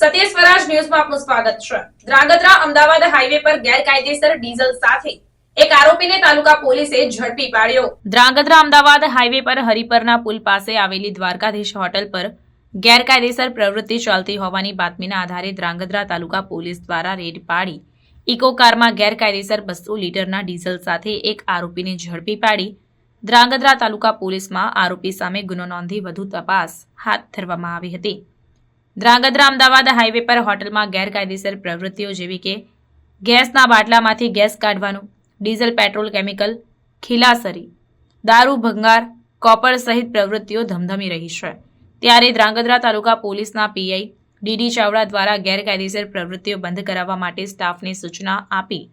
સત્ય સ્વરાજ ન્યૂઝમાં આપનું સ્વાગત છે. ધ્રાંગધ્રા અમદાવાદ હાઈવે પર ગેરકાયદેસર ડીઝલ સાથે એક આરોપીને તાલુકા પોલીસે ઝડપી પાડ્યો. ધ્રાંગધ્રા અમદાવાદ હાઈવે પર હરિપરના પુલ પાસે આવેલી દ્વારકાધીશ હોટલ પર ગેરકાયદેસર પ્રવૃત્તિ ચાલતી હોવાની બાતમીના આધારે ધ્રાંગધ્રા તાલુકા પોલીસ દ્વારા રેડ પાડી ઇકો કારમાં ગેરકાયદેસર બસો લીટરના ડીઝલ સાથે એક આરોપીને ઝડપી પાડી. ધ્રાંગધ્રા તાલુકા પોલીસમાં આરોપી સામે ગુનો નોંધી વધુ તપાસ હાથ ધરવામાં આવી હતી. ધ્રાંગધ્રા અમદાવાદ હાઈવે પર હોટલમાં ગેરકાયદેસર પ્રવૃત્તિઓ જેવી કે ગેસના બાટલામાંથી ગેસ કાઢવાનું, ડીઝલ, પેટ્રોલ, કેમિકલ, ખીલાસરી, દારૂ, ભંગાર, કોપર સહિત પ્રવૃત્તિઓ ધમધમી રહી છે. ત્યારે ધ્રાંગધ્રા તાલુકા પોલીસના પીઆઈ ડીડી ચાવડા દ્વારા ગેરકાયદેસર પ્રવૃત્તિઓ બંધ કરાવવા માટે સ્ટાફને સૂચના આપી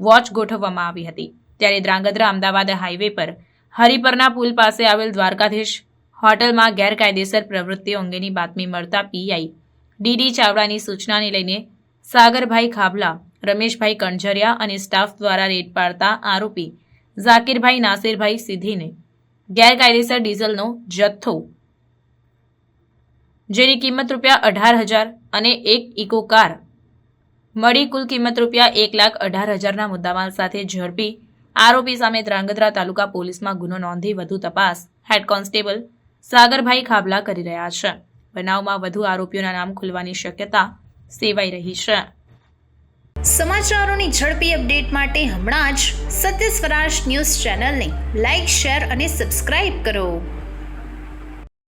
વોચ ગોઠવવામાં આવી હતી. ત્યારે ધ્રાંગધ્રા અમદાવાદ હાઈવે પર હરિપરના પુલ પાસે આવેલ દ્વારકાધીશ હોટલમાં ગેરકાયદેસર પ્રવૃત્તિઓ અંગેની બાતમી મળતા પીઆઈ. ડીડી ચાવડાની સૂચનાને લઈને સાગરભાઈ ખાબલા, રમેશભાઈ કણઝરિયા અને સ્ટાફ દ્વારા રેડ પાડતા આરોપી ઝાકીરભાઈ નાસિરભાઈ સિદ્ધીને ગેરકાયદેસર ડીઝલનો જથ્થો જેની કિંમત રૂપિયા અઢાર હજાર અને એક ઇકો કાર મળી કુલ કિંમત રૂપિયા એક લાખ અઢાર હજારના મુદ્દામાલ સાથે ઝડપી આરોપી સામે ધ્રાંગધ્રા તાલુકા પોલીસમાં ગુનો નોંધી વધુ તપાસ. હેડ કોન્સ્ટેબલ સાગરભાઈ ખાબલા કરી રહ્યા છે. બનાવમાં વધુ આરોપીઓના નામ ખુલવાની શક્યતા સેવાઈ રહી છે. સમાચારોની ઝડપી અપડેટ માટે હમણાં જ સત્ય સ્વરાજ ન્યૂઝ ચેનલને લાઇક શેર અને સબસ્ક્રાઇબ કરો.